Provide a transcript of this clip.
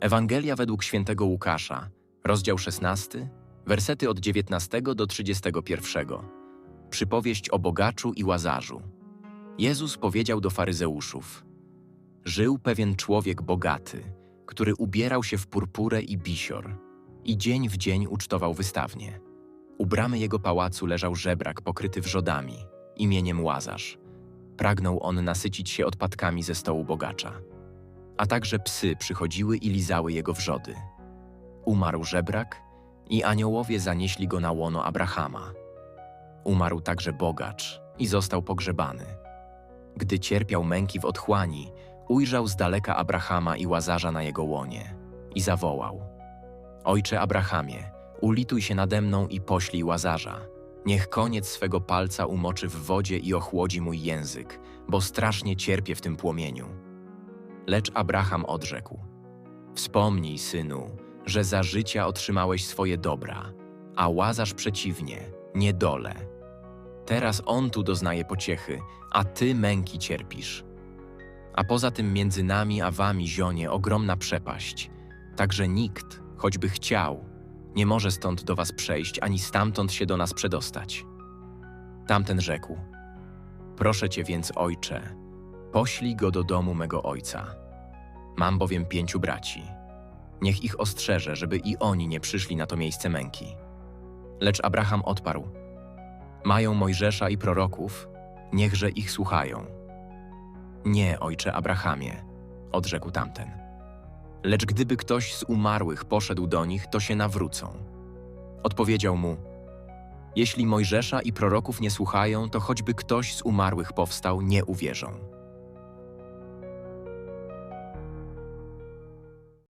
Ewangelia według świętego Łukasza, rozdział 16, wersety od 19 do 31. Przypowieść o bogaczu i łazarzu. Jezus powiedział do faryzeuszów: Żył pewien człowiek bogaty, który ubierał się w purpurę i bisior i dzień w dzień ucztował wystawnie. U bramy jego pałacu leżał żebrak pokryty wrzodami, imieniem Łazarz. Pragnął on nasycić się odpadkami ze stołu bogacza. A także psy przychodziły i lizały jego wrzody. Umarł żebrak i aniołowie zanieśli go na łono Abrahama. Umarł także bogacz i został pogrzebany. Gdy cierpiał męki w otchłani, ujrzał z daleka Abrahama i Łazarza na jego łonie i zawołał: Ojcze Abrahamie, ulituj się nade mną i poślij Łazarza. Niech koniec swego palca umoczy w wodzie i ochłodzi mój język, bo strasznie cierpię w tym płomieniu. Lecz Abraham odrzekł: Wspomnij, synu, że za życia otrzymałeś swoje dobra, a Łazarz przeciwnie, niedole. Teraz on tu doznaje pociechy, a ty męki cierpisz. A poza tym między nami a wami zionie ogromna przepaść, także nikt, choćby chciał, nie może stąd do was przejść, ani stamtąd się do nas przedostać. Tamten rzekł: Proszę cię więc, ojcze, poślij go do domu mego ojca. Mam bowiem pięciu braci. Niech ich ostrzeże, żeby i oni nie przyszli na to miejsce męki. Lecz Abraham odparł: Mają Mojżesza i proroków, niechże ich słuchają. Nie, ojcze Abrahamie, odrzekł tamten. Lecz gdyby ktoś z umarłych poszedł do nich, to się nawrócą. Odpowiedział mu: Jeśli Mojżesza i proroków nie słuchają, to choćby ktoś z umarłych powstał, nie uwierzą.